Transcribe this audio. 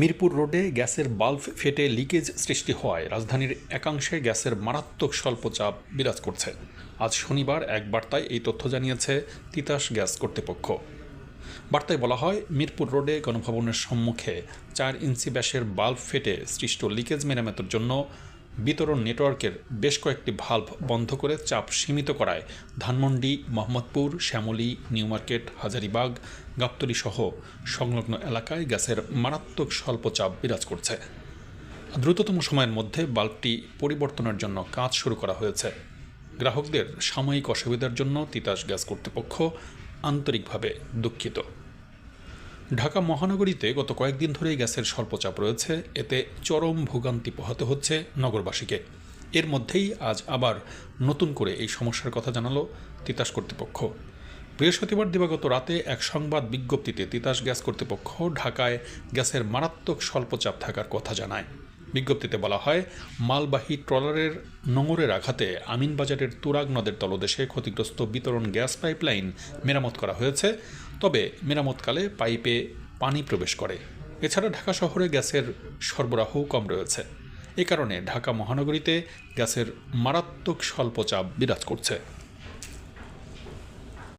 মিরপুর রোডে গ্যাসের বাল্ব ফেটে লিকেজ সৃষ্টি হওয়ায় রাজধানীর একাংশে গ্যাসের মারাত্মক স্বল্পচাপ বিরাজ করছে। আজ শনিবার এক বার্তায় এই তথ্য জানিয়েছে তিতাস গ্যাস কর্তৃপক্ষ। বার্তায় বলা হয়, মিরপুর রোডে গণভবনের সম্মুখে চার ইঞ্চি ব্যাসের বাল্ব ফেটে সৃষ্ট লিকেজ মেরামতের জন্য বিতরণ নেটওয়ার্কের বেশ কয়েকটি ভাল্ব বন্ধ করে চাপ সীমিত করায় ধানমন্ডি, মোহাম্মদপুর, শ্যামলী নিউ মার্কেট হাজারিবাগ, গাবতলী সহ সংলগ্ন এলাকায় গ্যাসের মারাত্মক স্বল্প চাপ বিরাজ করছে। দ্রুততম সময়ের মধ্যে বাল্বটি পরিবর্তনের জন্য কাজ শুরু করা হয়েছে। গ্রাহকদের সাময়িক অসুবিধার জন্য তিতাস গ্যাস কর্তৃপক্ষ আন্তরিকভাবে দুঃখিত। ঢাকা মহানগরীতে গত কয়েকদিন ধরেই গ্যাসের স্বল্পচাপ রয়েছে। এতে চরম ভোগান্তি পোহাতে হচ্ছে নগরবাসীকে। এর মধ্যেই আজ আবার নতুন করে এই সমস্যার কথা জানালো তিতাস কর্তৃপক্ষ। বৃহস্পতিবার দিবাগত রাতে এক সংবাদ বিজ্ঞপ্তিতে তিতাস গ্যাস কর্তৃপক্ষ ঢাকায় গ্যাসের মারাত্মক স্বল্পচাপ থাকার কথা জানায়। বিজ্ঞপ্তিতে বলা হয়, মালবাহী ট্রলারের নোঙরের আঘাতে আমিনবাজারের তুরাগ নদের তলদেশে ক্ষতিগ্রস্ত বিতরণ গ্যাস পাইপলাইন মেরামত করা হয়েছে। তবে মেরামতকালে পাইপে পানি প্রবেশ করে। এছাড়া ঢাকা শহরে গ্যাসের সরবরাহও কম রয়েছে। এ কারণে ঢাকা মহানগরীতে গ্যাসের মারাত্মক স্বল্পচাপ বিরাজ করছে।